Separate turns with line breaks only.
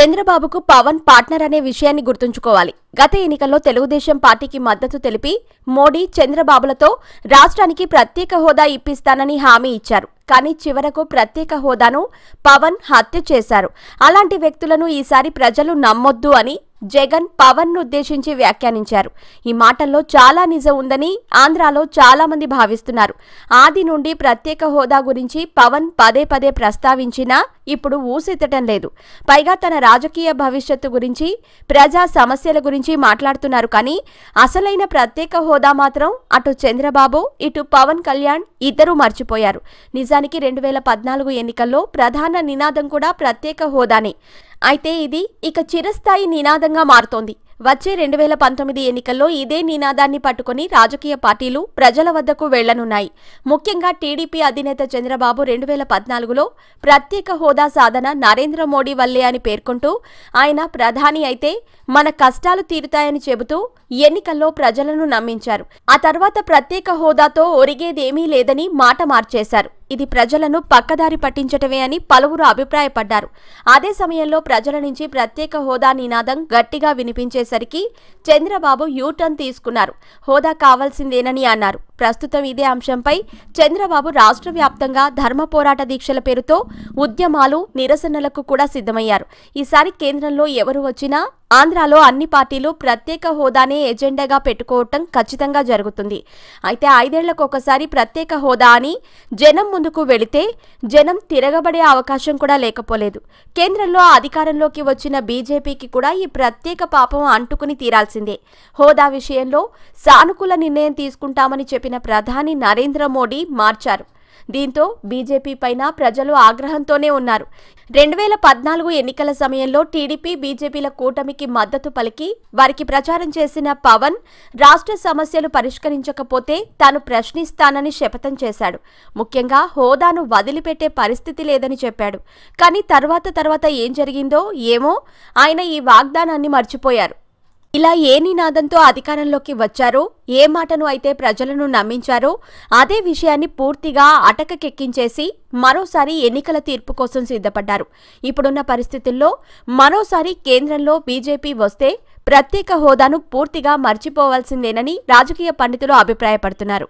చంద్రబాబుకు పవన్ పార్ట్నర్ అనే విషయాన్ని గుర్తుంచుకోవాలి. గత ఎన్నికల్లో తెలుగుదేశం పార్టీకి మద్దతు తెలిపి మోడీ చంద్రబాబులతో రాష్ట్రానికి ప్రత్యేక హోదా ఇప్పిస్తానని హామీ ఇచ్చారు. కానీ చివరకు ప్రత్యేక హోదాను పవన్ హత్య చేశారు. అలాంటి వ్యక్తులను ఈసారి ప్రజలు నమ్మొద్దు అని జగన్ పవన్ ఉద్దేశించి వ్యాఖ్యానించారు. ఈ మాటల్లో చాలా నిజం ఉందని ఆంధ్రాలో చాలా మంది భావిస్తున్నారు. ఆది నుండి ప్రత్యేక హోదా గురించి పవన్ పదే పదే ప్రస్తావించినా ఇప్పుడు ఊసెత్తటం లేదు. పైగా తన రాజకీయ భవిష్యత్తు గురించి ప్రజా సమస్యల గురించి గురించి మాట్లాడుతున్నారు. కానీ అసలైన ప్రత్యేక హోదా మాత్రం అటు చంద్రబాబు ఇటు పవన్ కళ్యాణ్ ఇద్దరూ మర్చిపోయారు. నిజానికి రెండు వేల పద్నాలుగు ఎన్నికల్లో ప్రధాన నినాదం కూడా ప్రత్యేక హోదానే. అయితే ఇది ఇక చిరస్థాయి నినాదంగా మారుతోంది. వచ్చే రెండు వేల పంతొమ్మిది ఎన్నికల్లో ఇదే నినాదాన్ని పట్టుకుని రాజకీయ పార్టీలు ప్రజల వద్దకు వెళ్ళనున్నాయి. ముఖ్యంగా టీడీపీ అధినేత చంద్రబాబు రెండు వేల పద్నాలుగులో ప్రత్యేక హోదా సాధన నరేంద్ర మోడీ వల్లే అని పేర్కొంటూ ఆయన ప్రధాని అయితే మన కష్టాలు తీరుతాయని చెబుతూ ఎన్నికల్లో ప్రజలను నమ్మించారు. ఆ తర్వాత ప్రత్యేక హోదాతో ఒరిగేదేమీ లేదని మాట మార్చేశారు. ఇది ప్రజలను పక్కదారి పట్టించటమే అని పలువురు అభిప్రాయపడ్డారు. అదే సమయంలో ప్రజల నుంచి ప్రత్యేక హోదా నినాదం గట్టిగా వినిపించేసరికి చంద్రబాబు యూటర్న్ తీసుకున్నారు. హోదా కావాల్సిందేనని అన్నారు. ప్రస్తుతం ఇదే అంశంపై చంద్రబాబు రాష్ట్ర వ్యాప్తంగా ధర్మ పోరాట దీక్షల పేరుతో ఉద్యమాలు నిరసనలకు కూడా సిద్ధమయ్యారు. ఈసారి కేంద్రంలో ఎవరు వచ్చినా ఆంధ్రాలో అన్ని పార్టీలు ప్రత్యేక హోదానే ఎజెండాగా పెట్టుకోవటం ఖచ్చితంగా జరుగుతుంది. అయితే ఐదేళ్ళకు ఒకసారి ప్రత్యేక హోదా అని జనం ముందుకు వెళితే జనం తిరగబడే అవకాశం కూడా లేకపోలేదు. కేంద్రంలో అధికారంలోకి వచ్చిన బీజేపీకి కూడా ఈ ప్రత్యేక పాపం అంటుకుని తీరాల్సిందే. హోదా విషయంలో సానుకూల నిర్ణయం తీసుకుంటామని చెప్పిన ప్రధాని నరేంద్ర మోడీ మార్చారు. దీంతో బీజేపీ పైన ప్రజలు ఆగ్రహంతోనే ఉన్నారు. రెండు వేల పద్నాలుగు ఎన్నికల సమయంలో టీడీపీ బీజేపీల కూటమికి మద్దతు పలికి వారికి ప్రచారం చేసిన పవన్ రాష్ట్ర సమస్యలు పరిష్కరించకపోతే తాను ప్రశ్నిస్తానని శపథం చేశాడు. ముఖ్యంగా హోదాను వదిలిపెట్టే పరిస్థితి లేదని చెప్పాడు. కానీ తర్వాత తర్వాత ఏం జరిగిందో ఏమో ఆయన ఈ వాగ్దానాన్ని మర్చిపోయారు. ఇలా ఏ నినాదంతో అధికారంలోకి వచ్చారో ఏ మాటను అయితే ప్రజలను నమ్మించారో అదే విషయాన్ని పూర్తిగా అటకకెక్కించేసి మరోసారి ఎన్నికల తీర్పు కోసం సిద్ధపడ్డారు. ఇప్పుడున్న పరిస్థితుల్లో మరోసారి కేంద్రంలో బీజేపీ వస్తే ప్రత్యేక హోదాను పూర్తిగా మర్చిపోవాల్సిందేనని రాజకీయ పండితులు అభిప్రాయపడుతున్నారు.